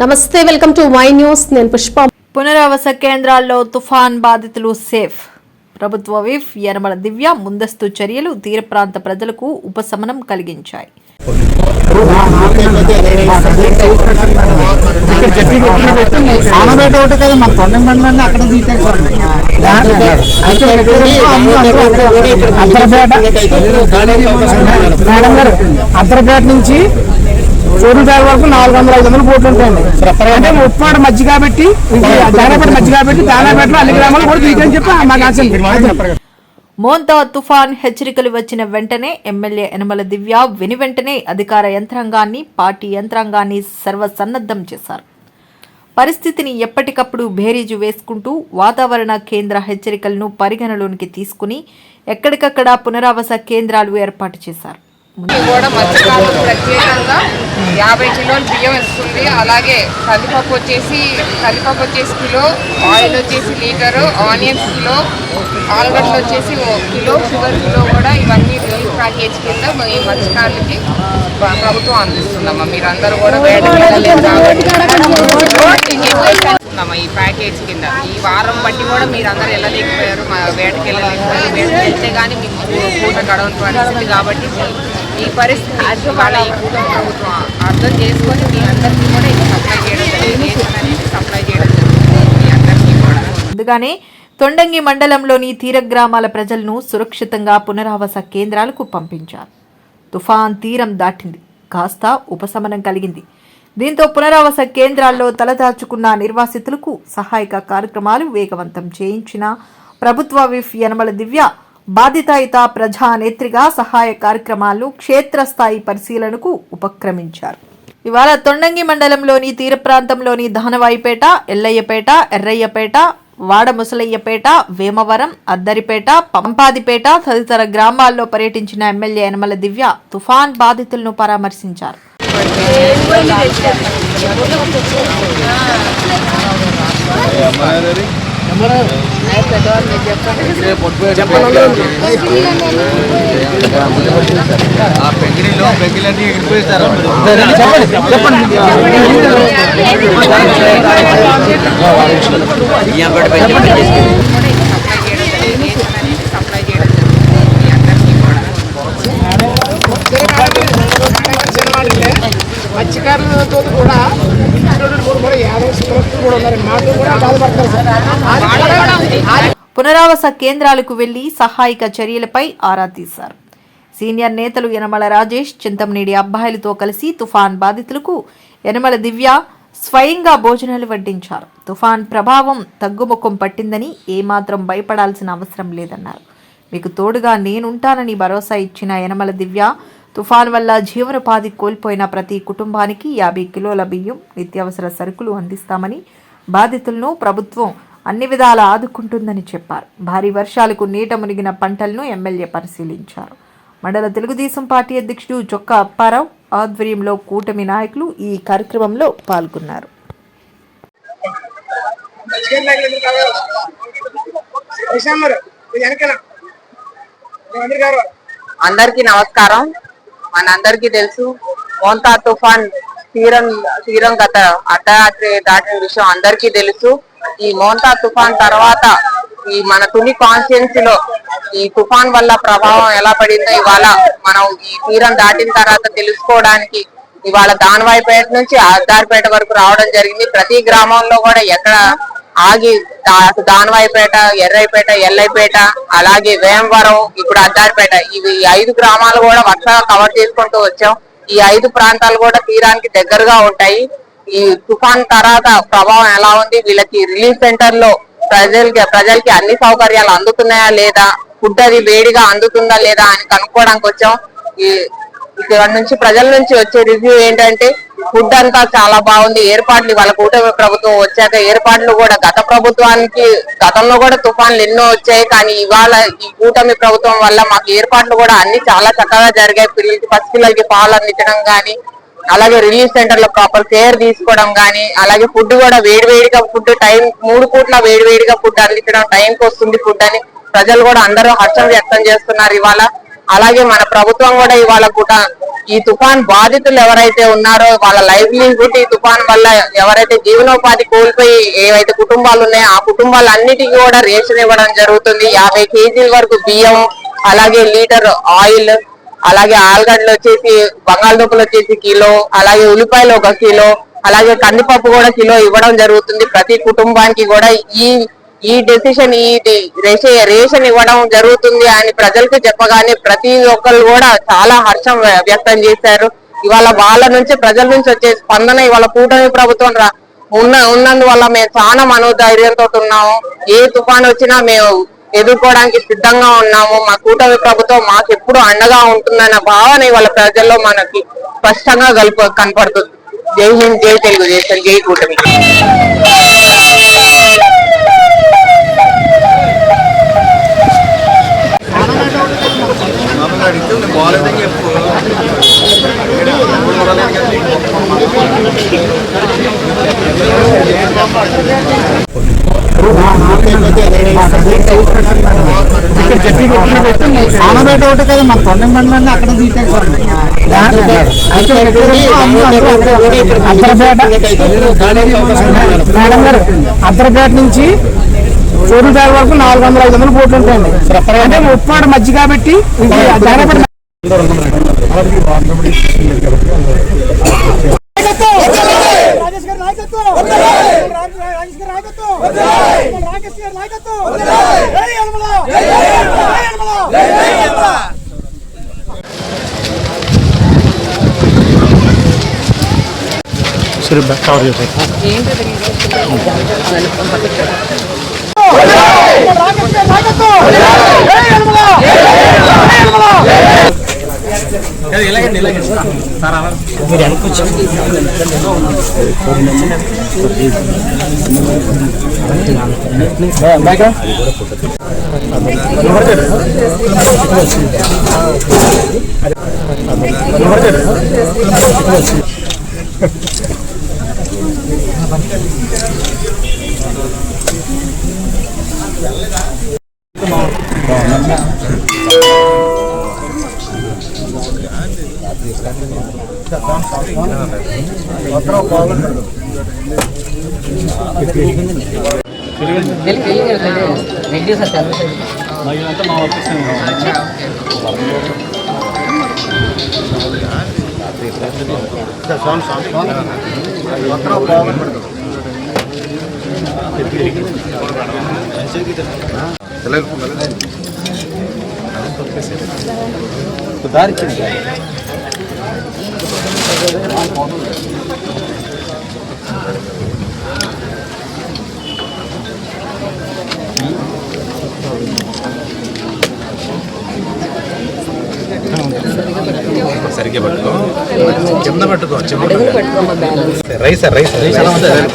నమస్తే welcome to my news. నేను పుష్ప. పునరావాస కేంద్రాల్లో తుఫాన్ బాధితులు సేఫ్. ప్రభుత్వ విఫ్ యనమల దివ్య ముందస్తు చర్యలు తీర ప్రాంత ప్రజలకు ఉపశమనం కలిగించాయి. అద్దరపేట నుంచి చోరుపేట వరకు నాలుగు వందల ఐదు వందల బోట్లు ఉంటాయండి. అంటే ఉప్పాడ మధ్య కాబట్టి దానాపేట మధ్య కాబట్టి దానాపేటలో అన్ని గ్రామాలు కూడా తీయని చెప్పి మాకు ఆశ మోంతా తుఫాన్ హెచ్చరికలు వచ్చిన వెంటనే ఎమ్మెల్యే యనమల దివ్య వెను వెంటనే అధికార యంత్రాంగాన్ని పార్టీ యంత్రాంగాన్ని సర్వసన్నద్ధం చేశారు. పరిస్థితిని ఎప్పటికప్పుడు బేరీజు వేసుకుంటూ వాతావరణ కేంద్ర హెచ్చరికలను పరిగణలోనికి తీసుకుని ఎక్కడికక్కడ పునరావాస కేంద్రాలు ఏర్పాటు చేశారు. కూడా మత్స్యకారులు ప్రత్యేకంగా యాభై కిలోలు బియ్యం ఇస్తుంది. అలాగే కందిపప్పు వచ్చేసి కందిపప్పు వచ్చేసి కిలో ఆయిల్ వచ్చేసి లీటరు ఆనియన్స్ కిలో ఆలుగడ్డలు వచ్చేసి కిలో షుగర్ కిలో కూడా ఇవన్నీ రిలీఫ్ ప్యాకేజ్ కింద ఈ మత్స్యకారులకి ప్ర- ప్రభుత్వం అందిస్తుందమ్మా. మీరందరూ కూడా ఇస్తున్నామా ఈ ప్యాకేజ్ కింద. ఈ వారం బట్టి కూడా మీరు అందరూ వెళ్ళలేకపోయారు. మా వేటకి వెళ్ళలేకపోయారు. వేటకి వెళ్తే కానీ మీకు పూట గడవని పరిస్థితి కాబట్టి ఈ పరిస్థితి వాళ్ళ ఈ ప్రభుత్వం అర్థం చేసుకొని మీ అందరికీ కూడా ఇది సప్లై చేయడం అనేది సప్లై చేయడం జరుగుతుంది మీ అందరికీ కూడా. ముందుగానే తొండంగి మండలంలోని తీర గ్రామాల ప్రజలను సురక్షితంగా పునరావాస కేంద్రాలకు పంపించారు. తుఫాన్ తీరం దాటింది. కాస్త ఉపశమనం కలిగింది. దీంతో పునరావాస కేంద్రాల్లో తలదాచుకున్న నిర్వాసితులకు సహాయక కార్యక్రమాలు వేగవంతం చేయించిన ప్రభుత్వ విఫ్ యనమల దివ్య బాధితాయుత ప్రజానేత్రిగా సహాయ కార్యక్రమాలను క్షేత్రస్థాయి పరిశీలనకు ఉపక్రమించారు. ఇవాళ తొండంగి మండలంలోని తీర ప్రాంతంలోని దహనవాయిపేట ఎల్లయ్యపేట ఎర్రయ్యపేట వాడ ముసలయ్యపేట వేమవరం అద్దరిపేట పంపాదిపేట తదితర గ్రామాల్లో పర్యటించిన ఎమ్మెల్యే యనమల దివ్య తుఫాన్ బాధితులను పరామర్శించారు. ఆ పెంకిడిలో పెంకిలన్నీ ఎగిరిపోయిస్తారు కూడా ఇది సప్లై చేయడం జరిగింది రేషన్ అనేది సప్లై చేయడం జరుగుతుంది మీ అందరికీ కూడా మత్స్యకారులతో కూడా కూడా యాదవ కూడా మాతో కూడా బాధపడతారు సార్ పునరావాస కేంద్రాలకు వెళ్ళి సహాయక చర్యలపై ఆరా తీశారు. సీనియర్ నేతలు యనమల రాజేష్ చింతమనేడి అబ్బాయిలతో కలిసి తుఫాన్ బాధితులకు యనమల దివ్య స్వయంగా భోజనాలు వడ్డించారు. తుఫాన్ ప్రభావం తగ్గుముఖం పట్టిందని ఏమాత్రం భయపడాల్సిన అవసరం లేదన్నారు. మీకు తోడుగా నేనుంటానని భరోసా ఇచ్చిన యనమల దివ్య తుఫాన్ వల్ల జీవనోపాధి కోల్పోయిన ప్రతి కుటుంబానికి యాభై కిలోల బియ్యం నిత్యావసర సరుకులు అందిస్తామని బాధితులను ప్రభుత్వం అన్ని విధాలా ఆదుకుంటుందని చెప్పారు. భారీ వర్షాలకు నీట మునిగిన పంటలను ఎమ్మెల్యే పరిశీలించారు. మండల తెలుగుదేశం పార్టీ అధ్యక్షుడు చొక్కా అప్పారావు ఆధ్వర్యంలో కూటమి నాయకులు ఈ కార్యక్రమంలో పాల్గొన్నారు. అందరికీ నమస్కారం. మనందరికీ తెలుసు మోంతా తుఫాన్ తీరం తీరం గత అర్ధరాత్రి దాటిన విషయం అందరికీ తెలుసు. ఈ మోంతా తుఫాన్ తర్వాత ఈ మన తుని కాన్స్టిట్యున్సీ లో ఈ తుఫాన్ వల్ల ప్రభావం ఎలా పడిందో ఇవాళ మనం ఈ తీరం దాటిన తర్వాత తెలుసుకోవడానికి ఇవాళ దానవాయిపేట నుంచి అర్ధార్పేట వరకు రావడం జరిగింది. ప్రతి గ్రామంలో కూడా ఎక్కడ ఆగి దానవాయిపేట ఎర్రైపేట ఎల్లైపేట అలాగే వేమవరం ఇప్పుడు అద్దారిపేట ఇవి ఐదు గ్రామాలు కూడా వర్షాలు కవర్ చేసుకుంటూ వచ్చాం. ఈ ఐదు ప్రాంతాలు కూడా తీరానికి దగ్గరగా ఉంటాయి. ఈ తుఫాన్ తర్వాత ప్రభావం ఎలా ఉంది? వీళ్ళకి రిలీఫ్ సెంటర్లో ప్రజలకి ప్రజలకి అన్ని సౌకర్యాలు అందుతున్నాయా లేదా? ఫుడ్ అది వేడిగా అందుతుందా లేదా అని కనుక్కోవడానికి వచ్చాం. ఈ ఇక్కడ నుంచి ప్రజల నుంచి వచ్చే రివ్యూ ఏంటంటే ఫుడ్ అంతా చాలా బాగుంది. ఏర్పాట్లు ఇవాళ కూటమి ప్రభుత్వం వచ్చాక ఏర్పాట్లు కూడా గత ప్రభుత్వానికి గతంలో కూడా తుఫాన్లు ఎన్నో వచ్చాయి. కానీ ఇవాళ ఈ కూటమి ప్రభుత్వం వల్ల మాకు ఏర్పాట్లు కూడా అన్ని చాలా చక్కగా జరిగాయి. పిల్లలకి పసిపిల్లలకి పాలు అందించడం కానీ అలాగే రిలీఫ్ సెంటర్లో ప్రాపర్ కేర్ తీసుకోవడం కానీ అలాగే ఫుడ్ కూడా వేడివేడిగా ఫుడ్ టైం మూడు పూట్ల వేడివేడిగా ఫుడ్ అందించడం టైంకి వస్తుంది ఫుడ్ అని ప్రజలు కూడా అందరూ హర్షం వ్యక్తం చేస్తున్నారు ఇవాళ. అలాగే మన ప్రభుత్వం కూడా ఇవాళ కూడా ఈ తుఫాన్ బాధితులు ఎవరైతే ఉన్నారో వాళ్ళ లైవ్లీహుడ్ ఈ తుఫాన్ వల్ల ఎవరైతే జీవనోపాధి కోల్పోయి ఏవైతే కుటుంబాలు ఉన్నాయో ఆ కుటుంబాలన్నిటికీ కూడా రేషన్ ఇవ్వడం జరుగుతుంది. యాభై కేజీల వరకు బియ్యం అలాగే లీటర్ ఆయిల్ అలాగే ఆలుగడ్డలు వచ్చేసి బంగాళదుంపలు వచ్చేసి కిలో అలాగే ఉల్లిపాయలు ఒక కిలో అలాగే కందిపప్పు కూడా కిలో ఇవ్వడం జరుగుతుంది. ప్రతి కుటుంబానికి కూడా ఈ ఈ డెసిషన్ ఈ రేషన్ రేషన్ ఇవ్వడం జరుగుతుంది అని ప్రజలకు చెప్పగానే ప్రతి ఒక్కరు కూడా చాలా హర్షం వ్యక్తం చేశారు. ఇవాళ వాళ్ళ నుంచి ప్రజల నుంచి వచ్చే స్పందన ఇవాళ కూటమి ప్రభుత్వం రా- ఉన్న ఉన్నందువల్ల మేము చాలా మనోధైర్యంతో ఉన్నాము. ఏ తుఫాన్ వచ్చినా మేము ఎదుర్కోవడానికి సిద్ధంగా ఉన్నాము. మా కూటమి ప్రభుత్వం మాకు ఎప్పుడు అండగా ఉంటుందన్న భావన ఇవాళ ప్రజల్లో మనకి స్పష్టంగా కలుపు కనపడుతుంది. జై హింద్ జై తెలుగుదేశం జై కూటమి. మామూలుగా నేను బాగాలేదని చెప్పు. ఆనబేట ఒకటి కదా మన తొండం బండ్లన్నీ అక్కడ తీసేసారు మేడం గారు అద్దరపేట నుంచి చోరుపేట వరకు నాలుగు వందల ఐదు వందల బోట్లు ఉంటాయండి. అంటే ఉప్పాడ మధ్య కాబట్టి ఇది జగనపేట రాజేష్ గారి మీరు అనుకోవచ్చు నాయకత్వం జై యనమల జై యనమల సరిగ్గా పట్టుకో కింద పట్టుకో రైస్ రైస్ రైస్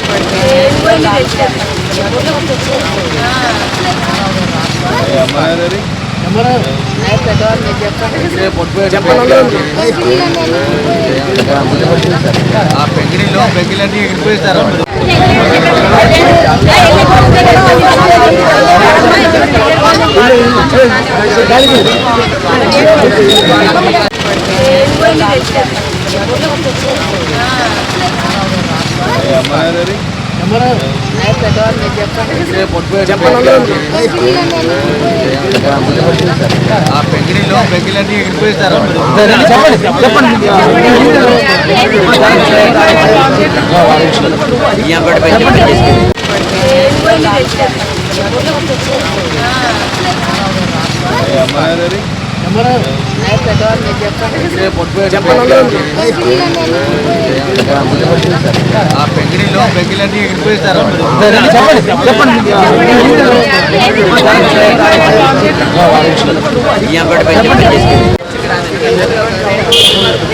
ఆ పెంకిడిలో పెంగిలన్నీ ఎగిరిపోయిస్తారు అమ్మాయి ఆ పెంకిడిలో పెంకిలన్నీ ఎగిరిపోయిస్తారు ఆ పెంకిడిలో పెంకిలన్నీ ఎగిరిపోయిస్తారు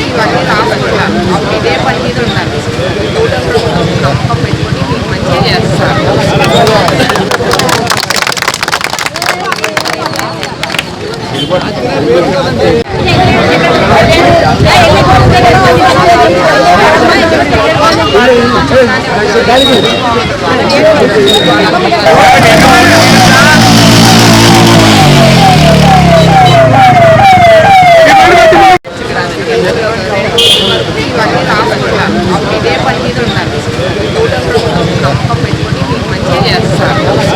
ఇవన్నీ రాసుకుంటారు అప్పుడు ఇదే పని మీద ఉన్నారు నమ్మకం పెట్టుకుని మంచిగా చేస్తారు ఇదే పని మీద ఉన్నారు నమ్మకం పెట్టుకుని మంచిగా చేస్తారు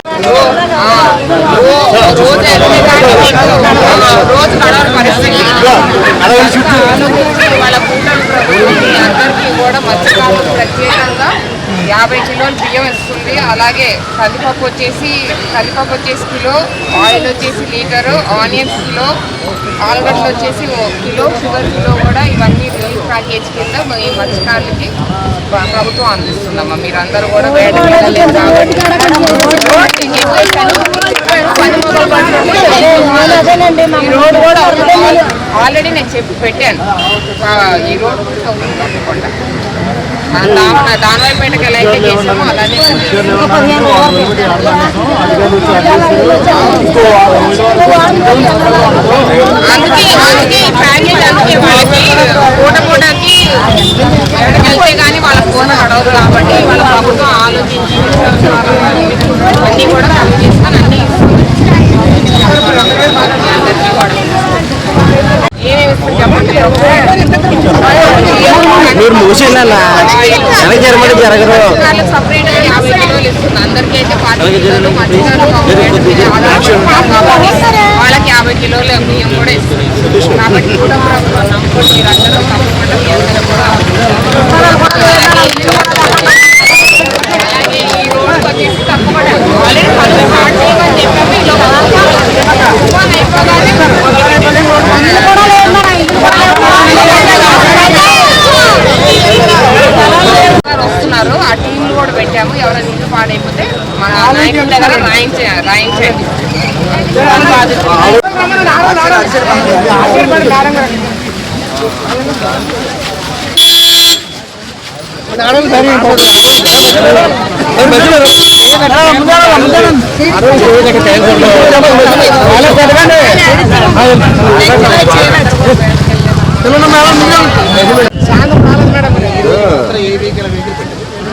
రోజు రోజు నడవని పరిస్థితి వాళ్ళ కూటమి ప్రభుత్వం అందరికీ కూడా మత్స్యకారులకు ప్రత్యేకంగా యాభై కిలోలు బియ్యం ఇస్తుంది. అలాగే కందిపప్పు వచ్చేసి కందిపప్పు వచ్చేసి కిలో ఆయిల్ వచ్చేసి లీటరు ఆనియన్స్ కిలో ఆలుగడ్డలు వచ్చేసి కిలో షుగర్ కిలో కూడా ఇవన్నీ ప్యాకేజ్ కింద ఈ మత్స్యకారులకి ప్ర- ప్రభుత్వం అందిస్తుందమ్మా మీరందరూ కూడా వేటకి వెళ్ళలేదు కాబట్టి ఈ రోడ్ కూడా ఆల్రెడీ నేను చెప్పి పెట్టాను ఈ రోడ్ కూడా అందుకే అందుకే ఈ ప్యాకేజ్ అందుకే వాళ్ళకి పూట పూటకి వెళ్తే కానీ వాళ్ళ ఫోన్ అడగదు కాబట్టి వాళ్ళ ప్రభుత్వం ఆలోచించి అన్నీ కూడా చేసుకొని అన్నీ ఏమేమి చెప్పండి. మీరు మూసేనా వెనక జరమని జరగరు వాళ్ళకి సపరేట్గా యాభై కిలోలు ఇస్తుంది. అందరికీ అయితే పాతి కిలోలు మధ్యకారులు ఒక వేట మీద ఆధారపడి కాబట్టి వాళ్ళకి యాభై కిలోలు బియ్యం కూడా ఇస్తుంది. కాబట్టి కూడా ప్రభుత్వం నమ్ముకొని మీరందరూ తప్పకుండా మీ అందరూ కూడా అలాగే ఈ రోడ్డు వచ్చేసి తక్కువ ఆల్రెడీ పనులు స్టార్ట్ చేయమని చెప్పాము. ఈ లోపల తుఫాన్ అయిపోగానే గారు వస్తున్నారు. ఆ టీంలు కూడా పెట్టాము. ఎవరైనా ఇల్లు పాడైపోతే మన నాయకుల దగ్గర రాయించే రాయించండి బాధ్యత.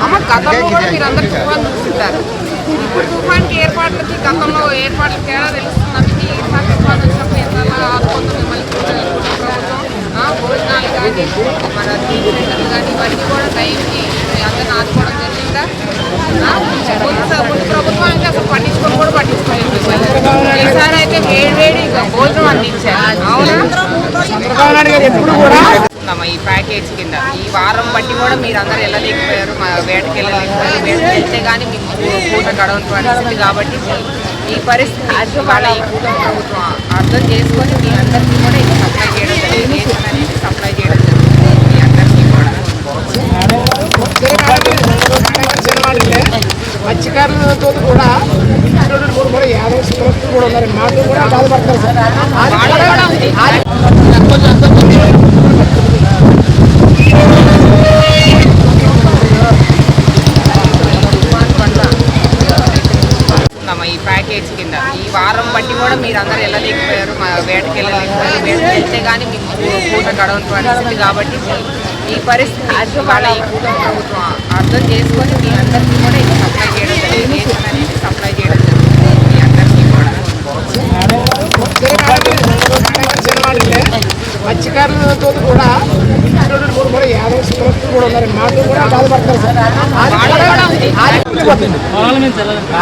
అమ్మ గతంలో కూడా మీరు అందరు తుఫాన్ చూస్తుంటారు. ఇప్పుడు తుఫాన్కి ఏర్పాట్లకి గతంలో ఏర్పాట్లకి తేడా తెలుస్తుంది మీకు ఈసారి తుఫాన్ వచ్చినప్పుడు ఎంత మిమ్మల్ని భోజనాలు కానీ మన టీచర్లు కానీ ఇవన్నీ కూడా టైంకి అందరిని ఆదుకోవడం జరిగిందా? ముందు ప్రభుత్వం అయితే అసలు పట్టించుకొని కూడా పట్టించుకోలేదు. ఈసారి అయితే వేడి వేడి ఇక భోజనం అందించారు. అవునా? ఉందమ్మా ఈ ప్యాకేజ్ కింద. ఈ వారం బట్టి కూడా మీరు అందరు వెళ్ళలేకపోయారు మా వేటకి వెళ్ళలేకపోయారు వేటకి వెళ్తే కానీ మీకు పూట గడవని పరిస్థితి కాబట్టి ఈ పరిస్థితి వాళ్ళ ఈ కూటమి ప్రభుత్వం అర్థం చేసుకొని మీ అందరికీ కూడా ఇది సప్లై చేయడం జరిగింది. అనేది సప్లై చేయడం జరుగుతుంది మీ అందరికీ కూడా. మత్స్యకారులతో కూడా కూడా యాదవ కూడా ఉన్నారు మాతో కూడా బాధపడతారు సార్ వాళ్ళ కూడా ఉంది ఉందమ్మా ఈ ప్యాకేజ్ కింద ఈ వారం బట్టి కూడా మీరు అందరు వెళ్ళలేకపోయారు మా వేటకి వెళ్ళలేకపోయారు వేటకి వెళ్తే కానీ మీకు పూట గడవని పరిస్థితి కాబట్టి ఈ పరిస్థితి వాళ్ళ ఈ కూటమి ప్రభుత్వం అర్థం చేసుకొని మీ అందరికీ కూడా ఇది సప్లై చేయడం జరిగింది. అనేది సప్లై చేయడం జరుగుతుంది మీ అందరికీ కూడా. మత్స్యకారులతో కూడా కూడా కూడా యాదవ శ్రీమంతులు కూడా ఉన్నారు. మాతో కూడా బాధపడతారు సార్.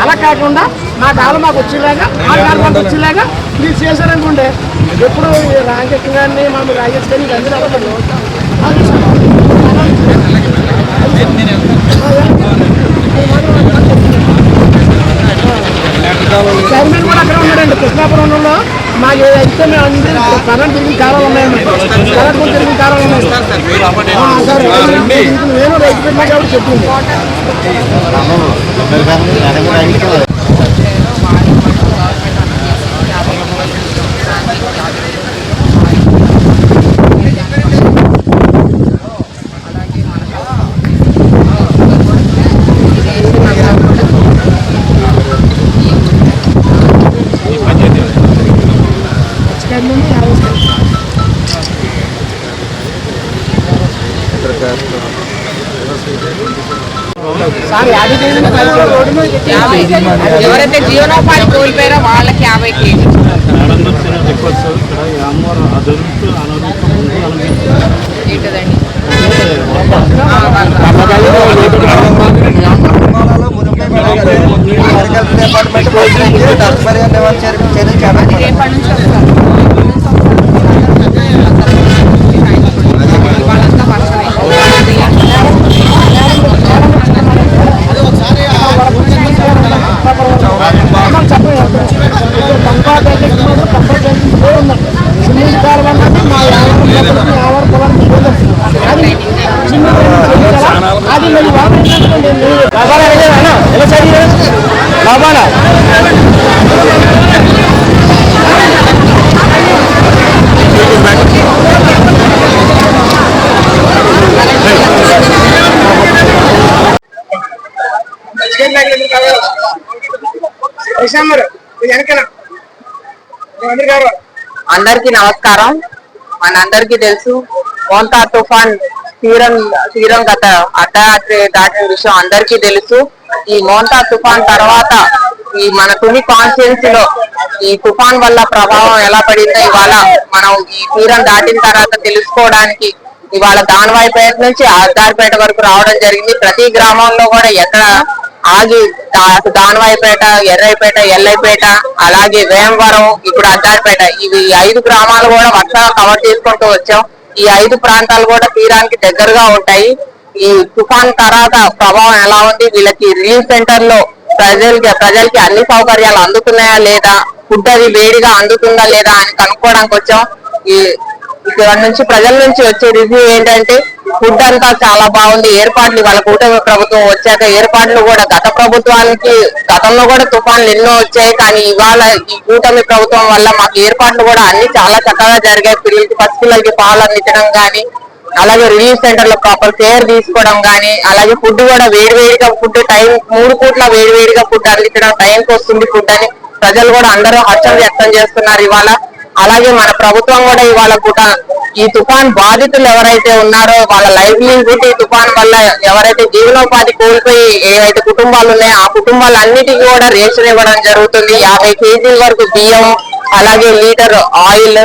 అలా కాకుండా మా కాలం మాకు వచ్చేలాగా మా కాలం మాకు వచ్చేలాగా మీరు చేశారనుకుంటే ఎప్పుడు రాజకీయ గారిని మా రాజేష్ గారిని అందరూ అవ్వదు చైర్మన్ కూడా అక్కడ ఉన్నాడండి కృష్ణాపురంలో మా అయితే మేము అందరూ కరెంట్ తిరిగి కాలాలు ఉన్నాయండి కరెంట్ కూడా తిరిగి కాలాలు ఉన్నాయి. సరే నేను రైతు పెట్టినా కాబట్టి చెప్పింది సార్ యాభై కేజీలు కలిసి రోడ్డు మీద పెట్టి యాభై ఎవరైతే జీవనోపాధి కోల్పోయారో వాళ్ళకి యాభై కేజీ ఏంటదండి రేపటి నుంచి వస్తారు వాళ్ళంతా వర్షం సిమెంట్ కాలువ అన్నది మా యావర్ యావర్ పొలానికి పోతుంది. అది సిమెంట్ చేయించాలా? అది మరి వాటర్ ఏంటంటే నేను- లాభాలా లేదా అన్న? ఎలా సరి చేయాలి? లాభాలా? అందరికీ నమస్కారం. మనందరికీ తెలుసు మోంతా తుఫాన్ తీరం తీరం గత అర్ధరాత్రి దాటిన విషయం అందరికీ తెలుసు. ఈ మోంతా తుఫాన్ తర్వాత ఈ మన తుని కాన్స్టిట్యున్సీ లో ఈ తుఫాన్ వల్ల ప్రభావం ఎలా పడిందో ఇవాళ మనం ఈ తీరం దాటిన తర్వాత తెలుసుకోవడానికి ఇవాళ దానవాయిపేట నుంచి ఆర్దార్పేట వరకు రావడం జరిగింది. ప్రతి గ్రామంలో కూడా ఎక్కడ ఆగి దానవాయిపేట ఎర్రైపేట ఎల్లైపేట అలాగే వేమవరం ఇప్పుడు అద్దారిపేట ఇవి ఐదు గ్రామాలు కూడా వర్షాలు కవర్ చేసుకుంటూ వచ్చాం. ఈ ఐదు ప్రాంతాలు కూడా తీరానికి దగ్గరగా ఉంటాయి. ఈ తుఫాన్ తర్వాత ప్రభావం ఎలా ఉంది? వీళ్ళకి రిలీఫ్ సెంటర్లో ప్రజలకి ప్రజలకి అన్ని సౌకర్యాలు అందుతున్నాయా లేదా? ఫుడ్ అది వేడిగా అందుతుందా లేదా అని కనుక్కోవడానికి వచ్చాం. ఈ ఇక్కడ నుంచి ప్రజల నుంచి వచ్చే రివ్యూ ఏంటంటే ఫుడ్ అంతా చాలా బాగుంది. ఏర్పాట్లు వాళ్ళ కూటమి ప్రభుత్వం వచ్చాక ఏర్పాట్లు కూడా గత ప్రభుత్వానికి గతంలో కూడా తుఫాన్లు ఎన్నో వచ్చాయి. కానీ ఇవాళ ఈ కూటమి ప్రభుత్వం వల్ల మాకు ఏర్పాట్లు కూడా అన్ని చాలా చక్కగా జరిగాయి. పిల్లలకి పసిపిల్లలకి పాలు అందించడం కానీ అలాగే రిలీఫ్ సెంటర్లో ప్రాపర్ కేర్ తీసుకోవడం కానీ అలాగే ఫుడ్ కూడా వేడివేడిగా ఫుడ్ టైం మూడు పూట్ల వేడివేడిగా ఫుడ్ అందించడం టైంకి వస్తుంది ఫుడ్ అని ప్రజలు కూడా అందరూ హర్షం వ్యక్తం చేస్తున్నారు ఇవాళ. అలాగే మన ప్రభుత్వం కూడా ఇవాళ కూడా ఈ తుఫాన్ బాధితులు ఎవరైతే ఉన్నారో వాళ్ళ లైవ్లీహుడ్ ఈ తుఫాన్ వల్ల ఎవరైతే జీవనోపాధి కోల్పోయి ఏవైతే కుటుంబాలు ఉన్నాయో ఆ కుటుంబాలన్నిటికీ కూడా రేషన్ ఇవ్వడం జరుగుతుంది. యాభై కేజీల వరకు బియ్యం అలాగే లీటర్ ఆయిల్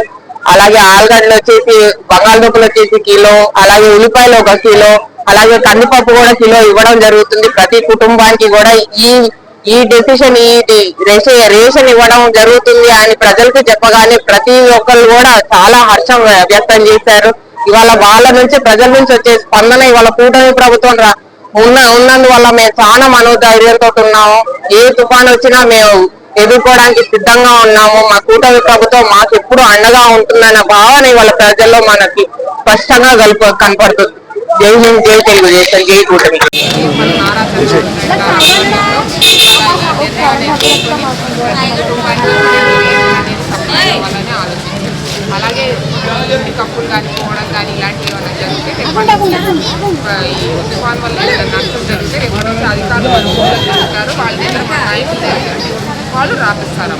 అలాగే ఆలుగడ్డలు వచ్చేసి బంగాళదుంపలు వచ్చేసి కిలో అలాగే ఉల్లిపాయలు ఒక కిలో అలాగే కందిపప్పు కూడా కిలో ఇవ్వడం జరుగుతుంది. ప్రతి కుటుంబానికి కూడా ఈ ఈ డెసిషన్ ఈ రేషన్ రేషన్ ఇవ్వడం జరుగుతుంది అని ప్రజలకు చెప్పగానే ప్రతి ఒక్కరు కూడా చాలా హర్షం వ్యక్తం చేశారు. ఇవాళ వాళ్ళ నుంచి ప్రజల నుంచి వచ్చే స్పందన ఇవాళ కూటమి ప్రభుత్వం రా- ఉన్న ఉన్నందువల్ల మేము చాలా మనోధైర్యంతో ఉన్నాము. ఏ తుఫాన్ వచ్చినా మేము ఎదుర్కోవడానికి సిద్ధంగా ఉన్నాము. మా కూటమి ప్రభుత్వం మాకు ఎప్పుడు అండగా ఉంటుందన్న భావన ఇవాళ ప్రజల్లో మనకి స్పష్టంగా కలుపు కనపడుతుంది. జై హింద్ జై తెలుగుదేశం జై కూటమి. అనేది ఆలోచించారు అలాగే కప్పులు కానీ పోవడం కానీ ఇలాంటివి ఏమైనా జరిగితే ఈ తుఫాన్ వల్ల ఏదైనా నష్టం జరిగితే రేపటి అధికారులు వాళ్ళు జరుగుతారు వాళ్ళ దగ్గర మా నాయకులు తెలియదు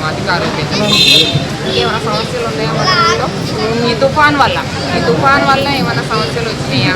అధికారులు ఏమైనా సమస్యలు ఉన్నాయా మన ఈ తుఫాన్ వల్ల ఈ తుఫాన్ వల్ల ఏమైనా సమస్యలు వచ్చినాయా?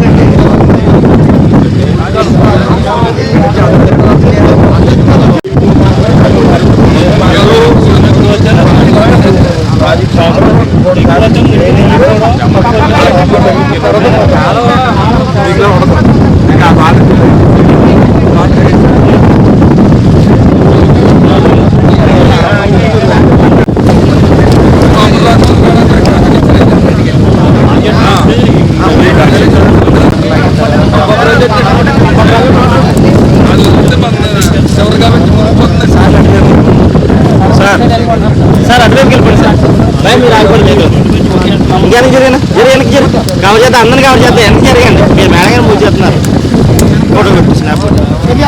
సార్ అటువైపు వెళ్ళిపోండి సార్ భయ మీరు ఆగిపోండి మీకు ఇంకెనక్కి జరిగిన జరిగి వెనక్కి జరిగి కవర్ చేద్దాం అందరిని కవర్ చేద్దాం వెనక్కి జరగండి మీరు మేడం గారు మూవ్ చేస్తున్నారు. ఫోటో పెట్టు స్నాప్. ఇది